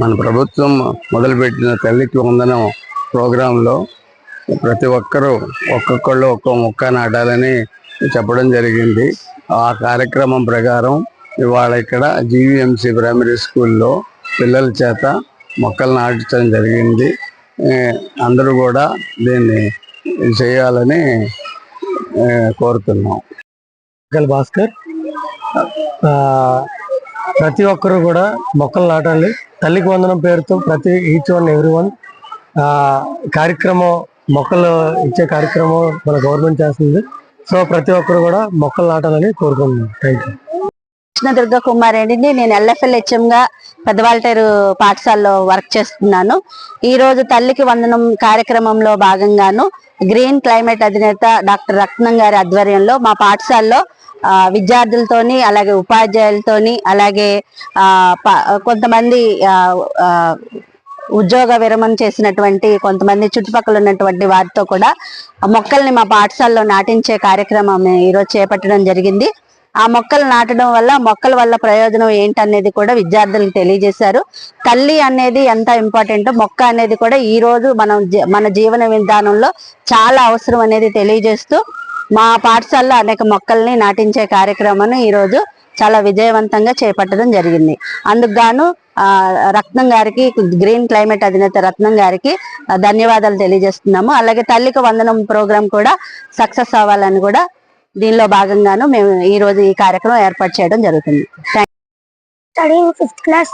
మన ప్రభుత్వం మొదలుపెట్టిన తల్లికి వందనం ప్రోగ్రాంలో ప్రతి ఒక్కరూ ఒక్కొక్కళ్ళు ఒక్కో మొక్క నాటాలని చెప్పడం జరిగింది. ఆ కార్యక్రమం ప్రకారం ఇవాళ ఇక్కడ జీవీఎంసీ ప్రైమరీ స్కూల్లో పిల్లల చేత మొక్కలు నాటించడం జరిగింది. అందరూ కూడా దీన్ని చేయాలని కోరుతున్నాం. భాస్కర్ ప్రతి ఒక్కరూ కూడా మొక్కలు నాటాలి. తల్లికి వందనం పేరుతో ప్రతి ఈచ్ వన్ ఎవ్రీ వన్ కార్యక్రమం మొక్కలు ఇచ్చే కార్యక్రమం మన గవర్నమెంట్ చేస్తుంది. సో ప్రతి ఒక్కరు కూడా మొక్కలు నాటాలని కోరుకుంటున్నాను థ్యాంక్ యూ కృష్ణదుర్గ కుమార్ అండి. నేను ఎల్ఎఫ్ఎల్ హెచ్ఎంగా పెద్దవాల్టేరు పాఠశాలలో వర్క్ చేస్తున్నాను. ఈ రోజు తల్లికి వందనం కార్యక్రమంలో భాగంగాను గ్రీన్ క్లైమేట్ అధినేత డాక్టర్ రత్నం గారి ఆధ్వర్యంలో మా పాఠశాలలో విద్యార్థులతోని అలాగే ఉపాధ్యాయులతోని అలాగే ఆ, ప- కొంతమంది ఆ, ఉద్యోగ విరమణ చేసినటువంటి కొంతమంది చుట్టుపక్కల ఉన్నటువంటి వారితో కూడా మొక్కల్ని మా పాఠశాలలో నాటించే కార్యక్రమం ఈరోజు చేపట్టడం జరిగింది. ఆ మొక్కలు నాటడం వల్ల మొక్కల వల్ల ప్రయోజనం ఏంటనేది కూడా విద్యార్థులకు తెలియజేశారు. తల్లి అనేది ఎంత ఇంపార్టెంట్ మొక్క అనేది కూడా ఈ రోజు మనం జీ- మన జీవన విధానంలో చాలా అవసరం అనేది తెలియజేస్తూ మా పాఠశాలలో అనేక మొక్కల్ని నాటించే కార్యక్రమాన్ని ఈ రోజు చాలా విజయవంతంగా చేపట్టడం జరిగింది. అందుకు గాను రత్నం గారికి గ్రీన్ క్లైమేట్ అధినేత రత్నం గారికి ధన్యవాదాలు తెలియజేస్తున్నాము. అలాగే తల్లికి వందనం ప్రోగ్రాం కూడా సక్సెస్ అవ్వాలని కూడా దీనిలో భాగంగాను మేము ఈ రోజు ఈ కార్యక్రమం ఏర్పాటు చేయడం జరుగుతుంది. స్టడీయింగ్ ఫిఫ్త్ క్లాస్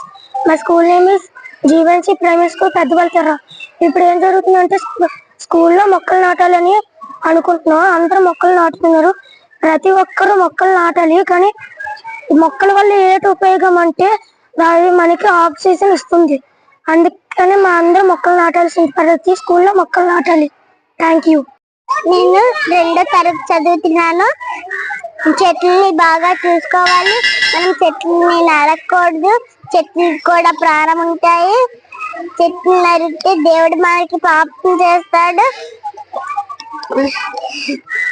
మా స్కూల్ నేమ్ ఇస్ జీవన్సీ ప్రైమరీ స్కూల్ పెద్దవల్తెర ఇప్పుడు ఏం జరుగుతుందంటే స్కూల్లో మొక్కలు నాటాలని అనుకుంటున్నాం అందరూ మొక్కలు నాటుతున్నారు. ప్రతి ఒక్కరూ మొక్కలు నాటాలి. కానీ మొక్కల వల్ల ఏంటి ఉపయోగం అంటే అది మనకి ఆక్సిజన్ ఇస్తుంది. అందుకని మా అందరూ మొక్కలు నాటాల్సింది. ప్రతి స్కూల్లో మొక్కలు నాటాలి. Thank you. నేను రెండో తరగతి చదువుతున్నాను. చెట్లని బాగా చూసుకోవాలి. మనం చెట్లని నరకూడదు చెట్లు కూడా ప్రాణం ఉంటాయి. చెట్లు నరికితే దేవుడు మనకి పాపం చేస్తాడు.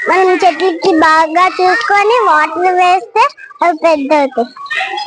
మనం చెట్లకి బాగా చూసుకొని వాటర్ వేస్తే అవి పెద్ద అవుతాయి